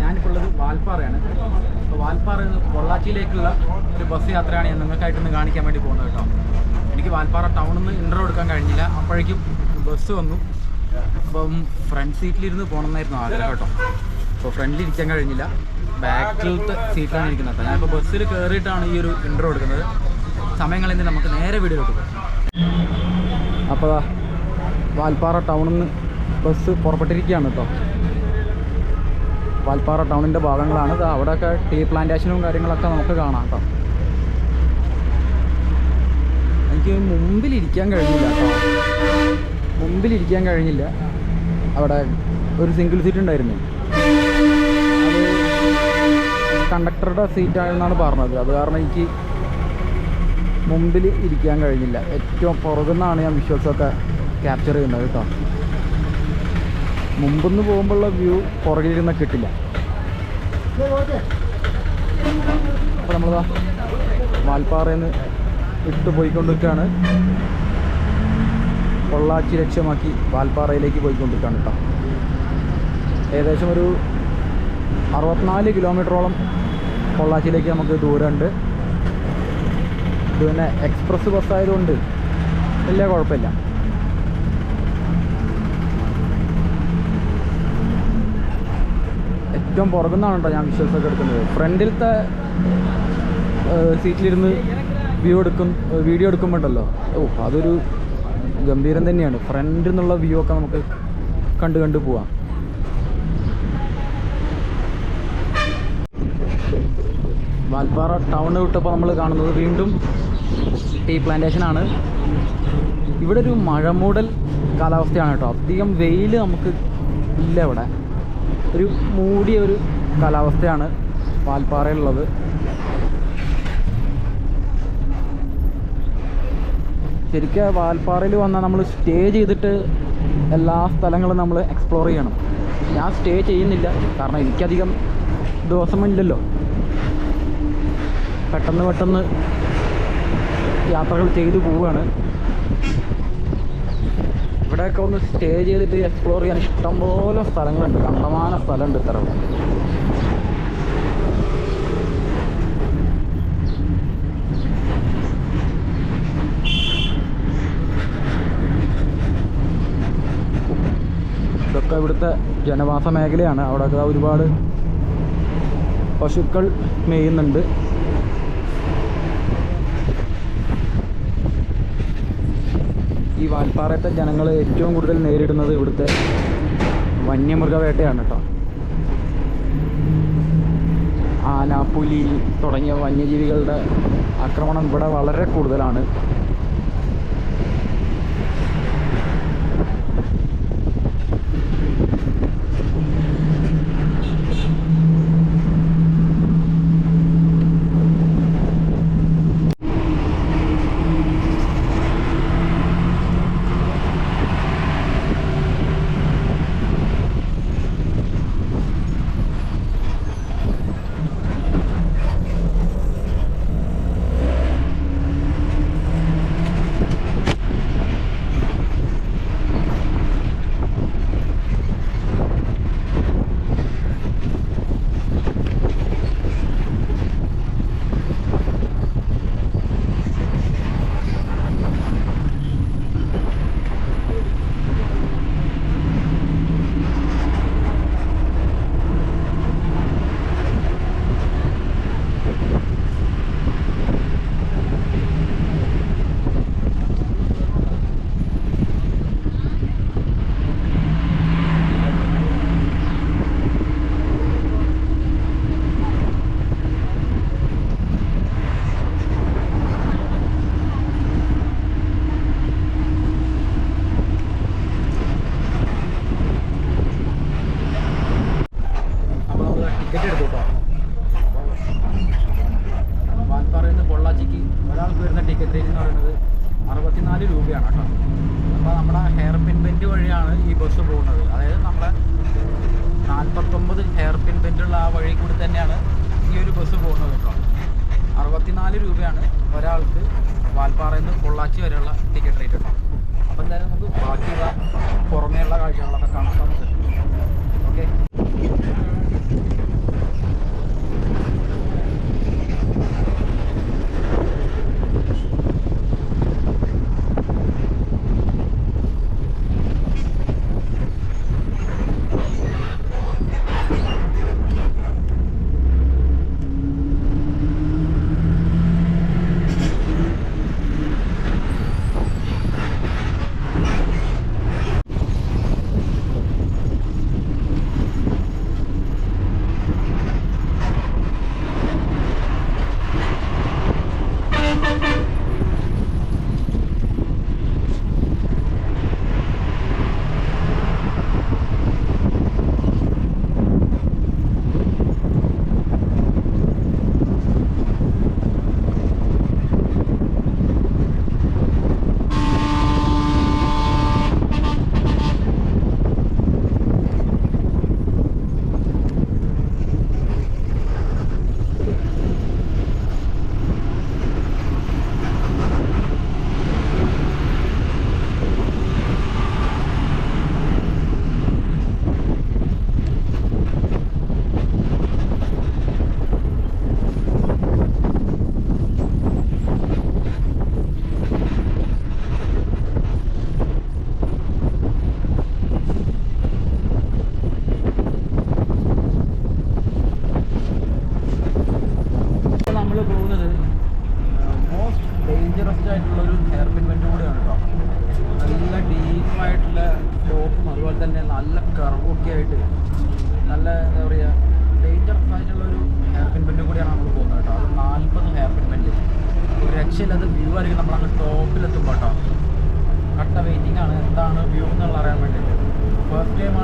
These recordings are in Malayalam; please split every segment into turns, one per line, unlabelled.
ഞാനിപ്പോൾ ഉള്ളത് വാൽപ്പാറയാണ്. അപ്പോൾ വാൽപ്പാറ നിന്ന് പൊള്ളാച്ചിയിലേക്കുള്ള ഒരു ബസ് യാത്രയാണ് ഞാൻ നിങ്ങൾക്കായിട്ടൊന്ന് കാണിക്കാൻ വേണ്ടി പോകുന്നത് കേട്ടോ. എനിക്ക് വാൽപ്പാറ ടൗണിൽ നിന്ന് ഇന്റർവ്യൂ എടുക്കാൻ കഴിഞ്ഞില്ല. അപ്പോഴേക്കും ബസ് വന്നു. അപ്പം ഫ്രണ്ട് സീറ്റിലിരുന്ന് പോകണമെന്നായിരുന്നു ആഗ്രഹം കേട്ടോ. അപ്പോൾ ഫ്രണ്ടിൽ ഇരിക്കാൻ കഴിഞ്ഞില്ല. ബാക്കിലത്തെ സീറ്റിലാണ് ഇരിക്കുന്നത്. കേട്ടോ ഞാനിപ്പോൾ ബസ്സിൽ കയറിയിട്ടാണ് ഈ ഒരു ഇന്റർവ്യൂ എടുക്കുന്നത്. സമയങ്ങളിൽ നിന്ന് നമുക്ക് നേരെ വീഡിയോ എടുക്കും. അപ്പോൾ വാൽപ്പാറ ടൗണിൽ നിന്ന് ബസ് പുറപ്പെട്ടിരിക്കുകയാണ് കേട്ടോ. വാൽപ്പാറ ടൗണിന്റെ ഭാഗങ്ങളാണ്. അവിടെയൊക്കെ ടീ പ്ലാന്റേഷനും കാര്യങ്ങളൊക്കെ നമുക്ക് കാണാം കേട്ടോ. എനിക്ക് മുമ്പിലിരിക്കാൻ കഴിഞ്ഞില്ല കേട്ടോ. മുമ്പിലിരിക്കാൻ കഴിഞ്ഞില്ല. അവിടെ ഒരു സിംഗിൾ സീറ്റ് ഉണ്ടായിരുന്നു. കണ്ടക്ടറുടെ സീറ്റാണെന്നാണ് പറഞ്ഞത്. അത് കാരണം എനിക്ക് മുമ്പിൽ ഇരിക്കാൻ കഴിഞ്ഞില്ല. ഏറ്റവും പുറകുന്നാണ് ഞാൻ വിഷ്വൽസൊക്കെ ക്യാപ്ചർ ചെയ്യുന്നത് കേട്ടോ. മുമ്പെന്ന് പോകുമ്പോഴുള്ള വ്യൂ പുറകിലിരുന്ന കിട്ടില്ല. അപ്പോൾ നമ്മളിതാ വാൽപ്പാറയിൽ നിന്ന് ഇട്ട് പോയിക്കൊണ്ടിരിക്കുകയാണ്. പൊള്ളാച്ചി ലക്ഷ്യമാക്കി വാൽപ്പാറയിലേക്ക് പോയിക്കൊണ്ടിരിക്കുകയാണ് കേട്ടോ. ഏകദേശം ഒരു അറുപത്തിനാല് കിലോമീറ്ററോളം പൊള്ളാച്ചിയിലേക്ക് നമുക്ക് ദൂരമുണ്ട്. ഇത് പിന്നെ എക്സ്പ്രസ് ബസ്സായതുകൊണ്ട് വലിയ കുഴപ്പമില്ല. ഏറ്റവും പുറകുന്നാണ് കേട്ടോ ഞാൻ വിഷ്വൽസ് ഒക്കെ എടുക്കുന്നത്. ഫ്രണ്ടിലത്തെ സീറ്റിലിരുന്ന് വ്യൂ എടുക്കും വീഡിയോ എടുക്കുമ്പോണ്ടല്ലോ ഓ അതൊരു ഗംഭീരം തന്നെയാണ്. ഫ്രണ്ടിൽ നിന്നുള്ള വ്യൂ ഒക്കെ നമുക്ക് കണ്ടു കണ്ടു പോവാം. വാൽപ്പാറ ടൗൺ വിട്ടപ്പോൾ നമ്മൾ കാണുന്നത് വീണ്ടും ടീ പ്ലാന്റേഷനാണ് ഇവിടെ ഒരു മഴമൂടൽ കാലാവസ്ഥയാണ് കേട്ടോ. അധികം വെയിൽ നമുക്ക് ഇല്ല ഇവിടെ. ഒരു മൂടിയ ഒരു കാലാവസ്ഥയാണ് വാൽപ്പാറയിലുള്ളത്. ശരിക്കും വാൽപ്പാറയിൽ വന്നാൽ നമ്മൾ സ്റ്റേ ചെയ്തിട്ട് എല്ലാ സ്ഥലങ്ങളും നമ്മൾ എക്സ്പ്ലോർ ചെയ്യണം. ഞാൻ സ്റ്റേ ചെയ്യുന്നില്ല. കാരണം എനിക്കധികം ദിവസമില്ലല്ലോ. പെട്ടെന്ന് പെട്ടെന്ന് യാത്രകൾ ചെയ്തു പോവുകയാണ്. ഇവിടെയൊക്കെ ഒന്ന് സ്റ്റേ ചെയ്തിട്ട് എക്സ്പ്ലോർ ചെയ്യാൻ ഇഷ്ടംപോലെ സ്ഥലങ്ങളുണ്ട്. കണ്ടമാന സ്ഥലമുണ്ട് ഇത്ര. ഇതൊക്കെ ഇവിടുത്തെ ജനവാസ മേഖലയാണ്. അവിടെയൊക്കെ ഒരുപാട് പശുക്കൾ മേയുന്നുണ്ട്. ഈ വാൽപ്പാറയത്തെ ജനങ്ങൾ ഏറ്റവും കൂടുതൽ നേരിടുന്നത് ഇവിടുത്തെ വന്യമൃഗവേട്ടയാണ് കേട്ടോ. ആന പുലി തുടങ്ങിയ വന്യജീവികളുടെ ആക്രമണം ഇവിടെ വളരെ കൂടുതലാണ്.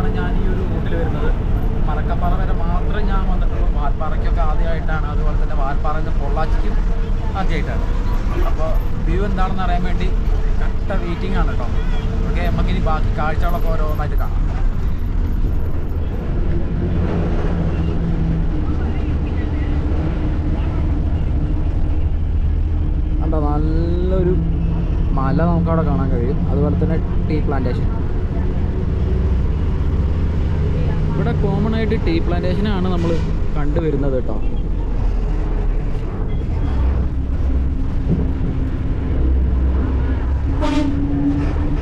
ഫസ്റ്റ് ഞാൻ ഈ ഒരു റൂട്ടിൽ വരുന്നത്. മലക്കപ്പാറ വരെ മാത്രമേ ഞാൻ വന്നിട്ടുള്ളൂ. വാൽപ്പാറയ്ക്കൊക്കെ ആദ്യമായിട്ടാണ് അതുപോലെ തന്നെ വാൽപ്പാറയിൽ പൊള്ളാച്ചിക്കും ആദ്യമായിട്ടാണ്. അപ്പോൾ വ്യൂ എന്താണെന്ന് അറിയാൻ വേണ്ടി കട്ട വെയിറ്റിംഗ് ആണ് കേട്ടോ. ഓക്കെ നമുക്കിനി ബാക്കി കാഴ്ചകളൊക്കെ ഓരോന്നായിട്ട് കാണാം. നല്ലൊരു മല നമുക്കവിടെ കാണാൻ കഴിയും. അതുപോലെ തന്നെ ടീ പ്ലാന്റേഷൻ ഇവിടെ കോമൺ ആയിട്ട് ടീ പ്ലാന്റേഷനാണ് നമ്മൾ കണ്ടുവരുന്നത് കേട്ടോ.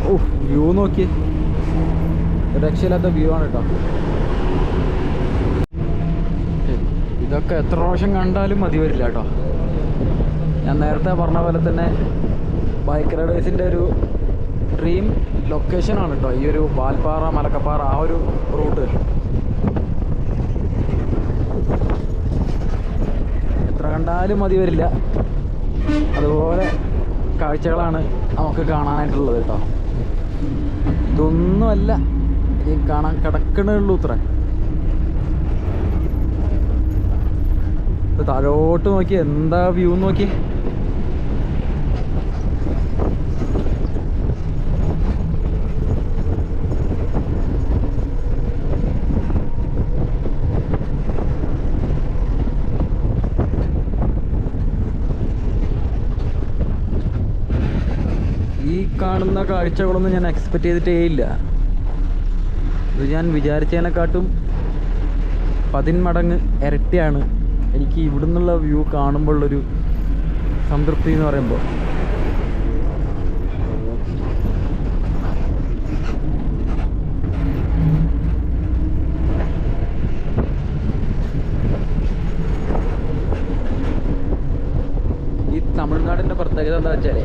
ഓ വ്യൂ നോക്കി രക്ഷയില്ലാത്ത വ്യൂ ആണ് കേട്ടോ. ഇതൊക്കെ എത്ര പ്രാവശ്യം കണ്ടാലും മതി വരില്ല കേട്ടോ. ഞാൻ നേരത്തെ പറഞ്ഞ പോലെ തന്നെ ബൈക്ക് റൈഡേഴ്സിന്റെ ഒരു ഡ്രീം ലൊക്കേഷനാണ് കേട്ടോ. ഈ ഒരു വാൽപ്പാറ മലക്കപ്പാറ ആ ഒരു റൂട്ട് എത്ര കണ്ടാലും മതി വരില്ല. അതുപോലെ കാഴ്ചകളാണ് നമുക്ക് കാണാനായിട്ടുള്ളത് കേട്ടോ. ഇതൊന്നുമല്ല ഈ കാണാൻ കിടക്കണേ ഉള്ളൂ ഇത്ര. ഇത് താഴോട്ട് നോക്കി എന്താ വ്യൂ നോക്കി ഈ കാണുന്ന കാഴ്ചകളൊന്നും ഞാൻ എക്സ്പെക്റ്റ് ചെയ്തിട്ടേ ഇല്ല. ഇത് ഞാൻ വിചാരിച്ചതിനെക്കാട്ടും പതിന്മടങ്ങ് ഇരട്ടിയാണ് എനിക്ക് ഇവിടെ നിന്നുള്ള വ്യൂ കാണുമ്പോഴുള്ളൊരു സംതൃപ്തി എന്ന് പറയുമ്പോൾ. ഈ തമിഴ്നാടിന്റെ പ്രത്യേകത എന്താ വെച്ചാലേ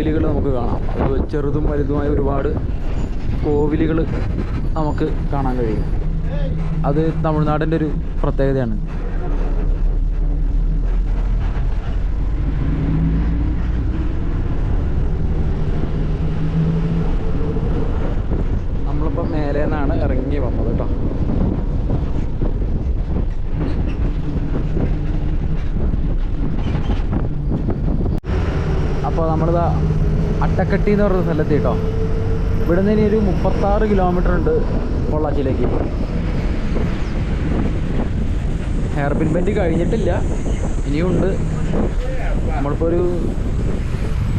കോവിലുകൾ നമുക്ക് കാണാം. അത് ചെറുതും വലുതുമായ ഒരുപാട് കോവിലുകൾ നമുക്ക് കാണാൻ കഴിയും. അത് തമിഴ്നാടിന്റെ ഒരു പ്രത്യേകതയാണ്. നമ്മളിപ്പോൾ മേലെ നിന്നാണ് ഇറങ്ങി വന്നത് കേട്ടോ അപ്പോൾ നമ്മളിതാ അട്ടക്കട്ടി എന്ന് പറയുന്ന സ്ഥലത്ത് കേട്ടോ. ഇവിടെ നിന്ന് ഇനി ഒരു മുപ്പത്താറ് കിലോമീറ്റർ ഉണ്ട് പൊള്ളാച്ചിയിലേക്ക്. ഹെയർ പിൻ ബെൻഡ് കഴിഞ്ഞിട്ടില്ല. ഇനിയുണ്ട്. നമ്മളിപ്പോൾ ഒരു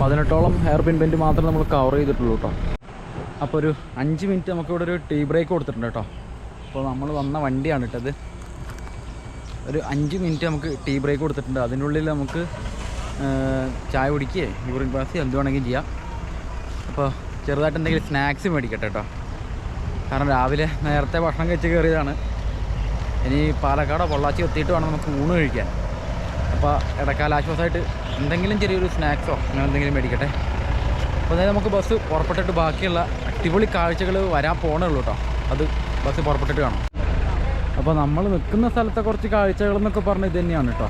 പതിനെട്ടോളം ഹെയർ പിൻ ബെൻഡ് മാത്രമേ നമ്മൾ കവർ ചെയ്തിട്ടുള്ളൂ കേട്ടോ. അപ്പോൾ ഒരു അഞ്ച് മിനിറ്റ് നമുക്കിവിടെ ഒരു ടീ ബ്രേക്ക് കൊടുത്തിട്ടുണ്ട് കേട്ടോ. അപ്പോൾ നമ്മൾ വന്ന വണ്ടിയാണ് ഇട്ടത് ഒരു അഞ്ച് മിനിറ്റ് നമുക്ക് ടീ ബ്രേക്ക് കൊടുത്തിട്ടുണ്ട്. അതിനുള്ളിൽ നമുക്ക് ചായ കുടിക്കുകയോ യൂറിൻ പാസ് എന്ത് വേണമെങ്കിലും ചെയ്യാം. അപ്പോൾ ചെറുതായിട്ട് എന്തെങ്കിലും സ്നാക്സ് മേടിക്കട്ടെ കേട്ടോ. കാരണം രാവിലെ നേരത്തെ ഭക്ഷണം കഴിച്ച് കയറിയതാണ്. ഇനി പാലക്കാടോ പൊള്ളാച്ചി എത്തിയിട്ട് വേണം നമുക്ക് ഊണ് കഴിക്കാൻ. അപ്പോൾ ഇടക്കാല ആശ്വാസമായിട്ട് എന്തെങ്കിലും ചെറിയൊരു സ്നാക്സോ അങ്ങനെ എന്തെങ്കിലും മേടിക്കട്ടെ. അപ്പോൾ അതായത് നമുക്ക് ബസ് പുറപ്പെട്ടിട്ട് ബാക്കിയുള്ള അടിപൊളി കാഴ്ചകൾ വരാൻ പോകണേ ഉള്ളൂ കേട്ടോ. അത് ബസ് പുറപ്പെട്ടിട്ട് കാണാം. അപ്പോൾ നമ്മൾ നിൽക്കുന്ന സ്ഥലത്തെ കുറച്ച് കാഴ്ചകൾ എന്നൊക്കെ പറഞ്ഞ് ഇത് തന്നെയാണ് കേട്ടോ.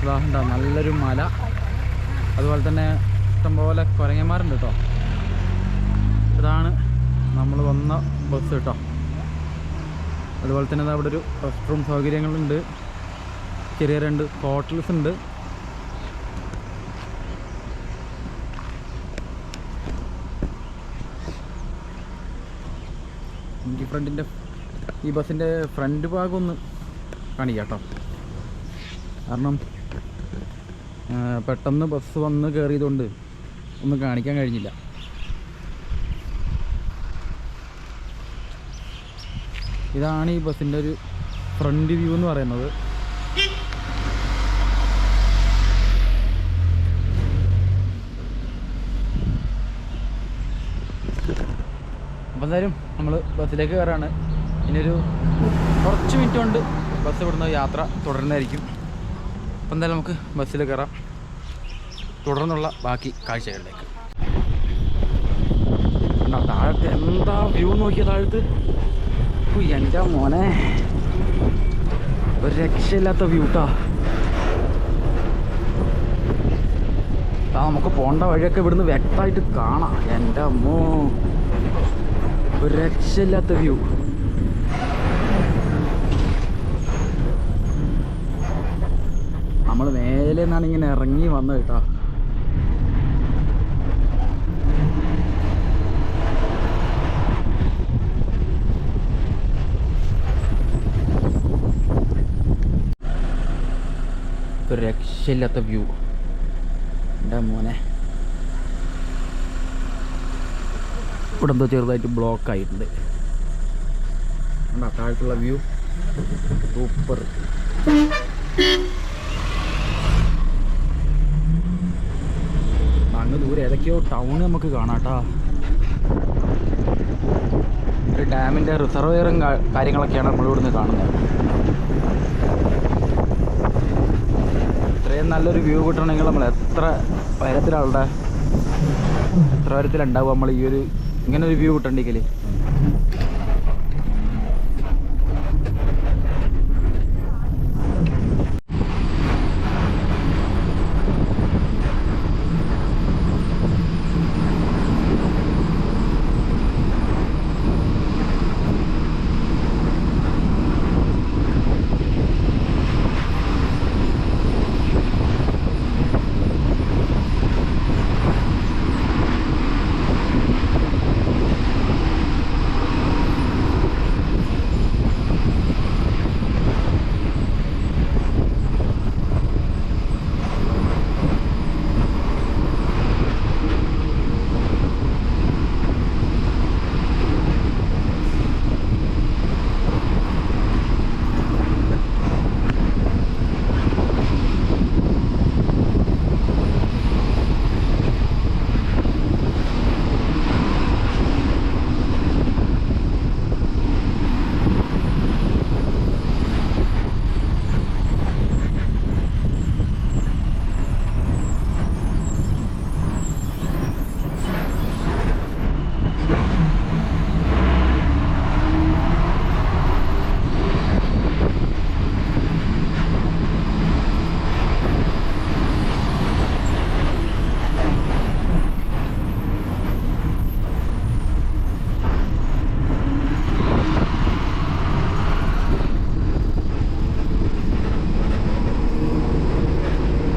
ഇതാ നല്ലൊരു മല. അതുപോലെ തന്നെ ഇഷ്ടംപോലെ കുരങ്ങന്മാരുണ്ട് കേട്ടോ. ഇതാണ് നമ്മൾ വന്ന ബസ് കേട്ടോ. അതുപോലെ തന്നെ അവിടെ ഒരു റെസ്റ്റ് റൂം സൗകര്യങ്ങളുണ്ട്. ചെറിയ രണ്ട് ഹോട്ടൽസ് ഉണ്ട്. എനിക്ക് ഫ്രണ്ടിന്റെ ഈ ബസ്സിന്റെ ഫ്രണ്ട് ഭാഗം ഒന്ന് കാണിക്കാം കേട്ടോ. കാരണം പെട്ടെന്ന് ബസ് വന്ന് കയറിയതുകൊണ്ട് ഒന്നും കാണിക്കാൻ കഴിഞ്ഞില്ല. ഇതാണ് ഈ ബസ്സിന്റെ ഒരു ഫ്രണ്ട് വ്യൂ എന്ന് പറയുന്നത്. അപ്പം എന്തായാലും നമ്മൾ ബസ്സിലേക്ക് കയറാണ്. ഇനിയൊരു കുറച്ച് മിനിറ്റ് കൊണ്ട് ബസ് ഇവിടുന്ന് യാത്ര തുടരുന്നതായിരിക്കും. അപ്പം എന്തായാലും നമുക്ക് ബസ്സിൽ കയറാം. തുടർന്നുള്ള ബാക്കി കാഴ്ചകളിലേക്ക്. വ്യൂ നോക്കിയ താഴത്ത്? എന്റെ മോനെ. ഒരു രക്ഷയില്ലാത്ത വ്യൂട്ടാ ആ നമുക്ക് പോണ്ട വഴിയൊക്കെ ഇവിടുന്ന് വ്യക്തമായിട്ട് കാണാം. എന്റെ അമ്മോ. ഒരു രക്ഷയില്ലാത്ത വ്യൂ നമ്മൾ മേലെ നിന്നാണ് ഇങ്ങനെ ഇറങ്ങി വന്നത് കേട്ടോ ഒരു രക്ഷയില്ലാത്ത വ്യൂ എന്റെ മോനെ? ഇവിടെ എന്തോ ചെറുതായിട്ട് ബ്ലോക്ക് ആയിട്ടുണ്ട്. താഴത്തുള്ള വ്യൂ സൂപ്പർ അങ്ങ് ദൂരെ ഏതൊക്കെയോ ടൗൺ നമുക്ക് കാണാട്ടാ. ഒരു ഡാമിന്റെ റിസർവയറും കാര്യങ്ങളൊക്കെയാണ് നമ്മളിവിടുന്ന് കാണുന്നത്. നല്ലൊരു വ്യൂ കിട്ടണമെങ്കിൽ നമ്മൾ എത്ര ഉയരത്തിലാളുടെ എത്ര ഉയരത്തിലുണ്ടാവും നമ്മൾ ഈ ഒരു ഇങ്ങനെ ഒരു വ്യൂ കിട്ടണ്ടെങ്കിൽ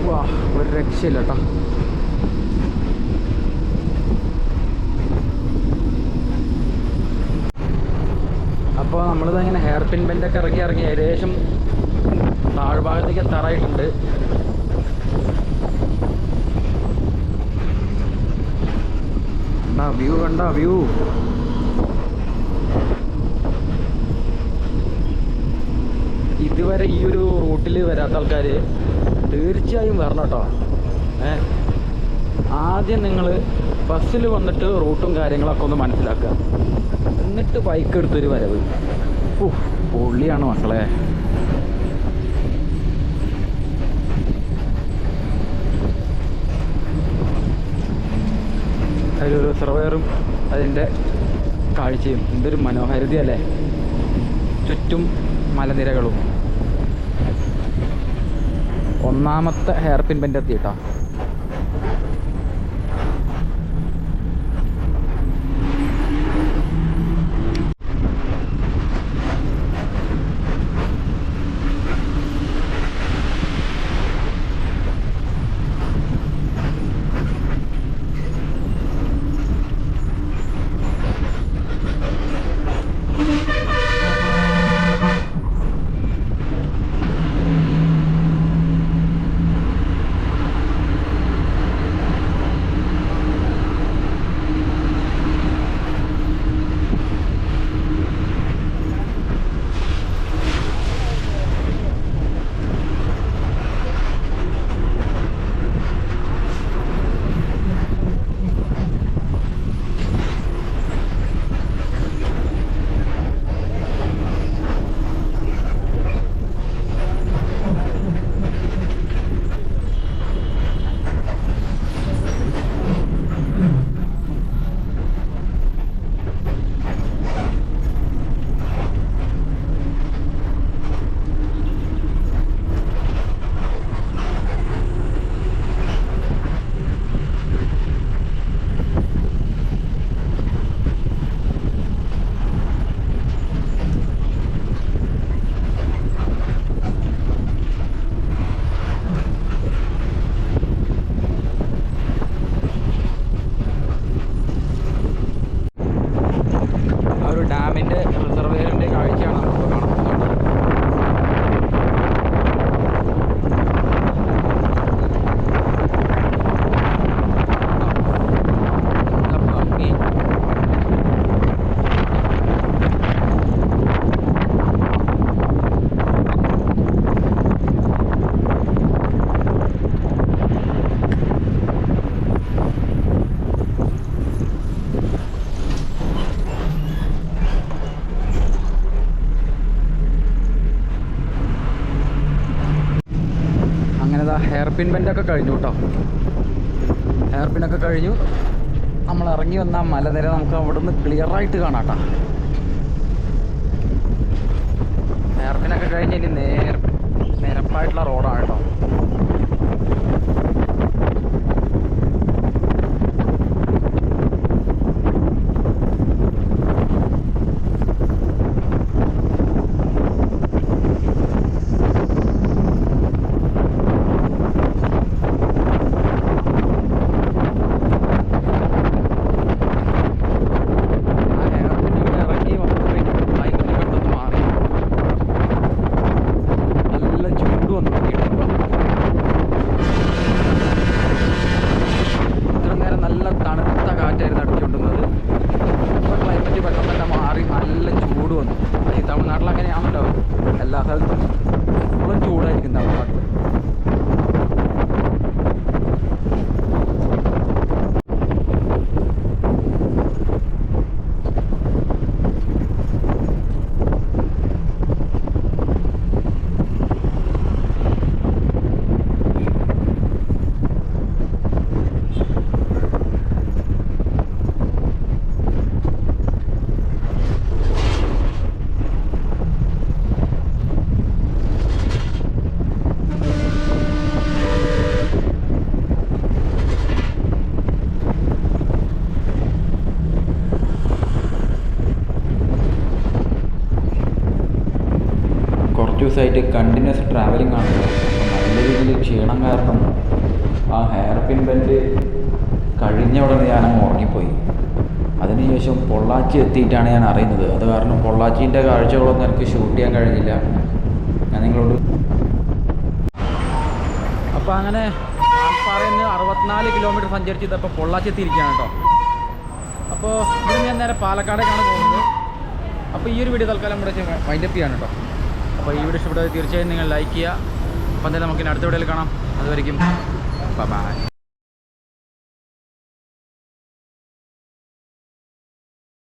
വാ ഒരു രക്ഷയില്ല കേട്ടോ അപ്പോൾ നമ്മളിതങ്ങനെ ഹെയർ പിൻ ബെൻഡൊക്കെ ഇറങ്ങി ഇറങ്ങി ഏകദേശം താഴ്ഭാഗത്തേക്ക് എത്താറായിട്ടുണ്ട് കണ്ടാ വ്യൂ കണ്ട വ്യൂ ഇതുവരെ ഈ ഒരു റൂട്ടിൽ വരാത്ത ആൾക്കാർ തീർച്ചയായും വരണം കേട്ടോ ആദ്യം നിങ്ങൾ ബസ്സിൽ വന്നിട്ട് റൂട്ടും കാര്യങ്ങളൊക്കെ ഒന്ന് മനസ്സിലാക്കുക. എന്നിട്ട് ബൈക്ക് എടുത്തൊരു വരവ്. പൊള്ളിയാണ് മക്കളെ. അതിലൊരു സർവയറും അതിന്റെ കാഴ്ചയും എന്തൊരു മനോഹാരിതയല്ലേ ചുറ്റും മലനിരകളും. ഒന്നാമത്തെ ഹെയർ പിൻ എത്തിയിട്ടാ? പിൻ ബെൻഡൊക്കെ കഴിഞ്ഞു കേട്ടോ ഹെയർ പിന്നൊക്കെ കഴിഞ്ഞു. നമ്മൾ ഇറങ്ങി വന്ന മലനിര നമുക്ക് അവിടുന്ന് ക്ലിയർ ആയിട്ട് കാണാം കേട്ടോ ഹെയർ പിന്നൊക്കെ കഴിഞ്ഞ് ഇനി നേർ നിരപ്പായിട്ടുള്ള റോഡാണ് കേട്ടോ ആ ഹെയർ പിന്നൊക്കെ ഇറങ്ങി വന്നപ്പോഴേക്കും ക്ലൈമറ്റ് പെട്ടെന്ന് മാറി നല്ല ചൂട് വന്നു തുടങ്ങിയിട്ടുണ്ട് ഇത്ര നേരം നല്ല തണുത്ത കാറ്റായിരുന്നു അടിച്ചുകൊണ്ടുന്നത് ഇപ്പോൾ ക്ലൈമറ്റ് പെട്ടെന്ന് തന്നെ മാറി നല്ല ചൂട് വന്നു ഈ തമിഴ്നാട്ടിൽ അങ്ങനെയാണല്ലോ എല്ലാ സ്ഥലത്തും ഇപ്പോഴും ചൂടായിരിക്കും തമിഴ്നാട്ടിൽ
കുറച്ച് ദിവസമായിട്ട് കണ്ടിന്യൂസ് ട്രാവലിംഗ് ആണ്. നല്ല രീതിയിൽ ക്ഷീണം കാരണം ആ ഹെയർ പിൻ ബെൻഡ് കഴിഞ്ഞ ഉടനെ ഞാൻ അങ്ങ് ഉറങ്ങിപ്പോയി അതിനുശേഷം പൊള്ളാച്ചി എത്തിയിട്ടാണ് ഞാൻ അറിയുന്നത്. അത് കാരണം പൊള്ളാച്ചീന്റെ കാഴ്ചകളൊന്നും എനിക്ക് ഷൂട്ട് ചെയ്യാൻ കഴിഞ്ഞില്ല. ഞാൻ നിങ്ങളോട്
അപ്പോൾ അങ്ങനെ പറയുന്നത് അറുപത്തിനാല് കിലോമീറ്റർ സഞ്ചരിച്ച് ഇതപ്പോൾ പൊള്ളാച്ചി എത്തിയിരിക്കുകയാണ് കേട്ടോ. അപ്പോൾ ഇവിടെ ഞാൻ നേരെ പാലക്കാടേക്കാണ് പോകുന്നത്. അപ്പോൾ ഈ ഒരു വീഡിയോ തൽക്കാലം ഇവിടെ വൈൻഡപ്പ് ചെയ്യാണ് കേട്ടോ. അപ്പോൾ ഈ വീഡിയോ ഇഷ്ടപ്പെട്ടത് തീർച്ചയായും നിങ്ങൾ ലൈക്ക് ചെയ്യുക. അപ്പം എന്തായാലും നമുക്കിനി അടുത്ത വീഡിയോയിൽ കാണാം. അതുവരെയും ബൈ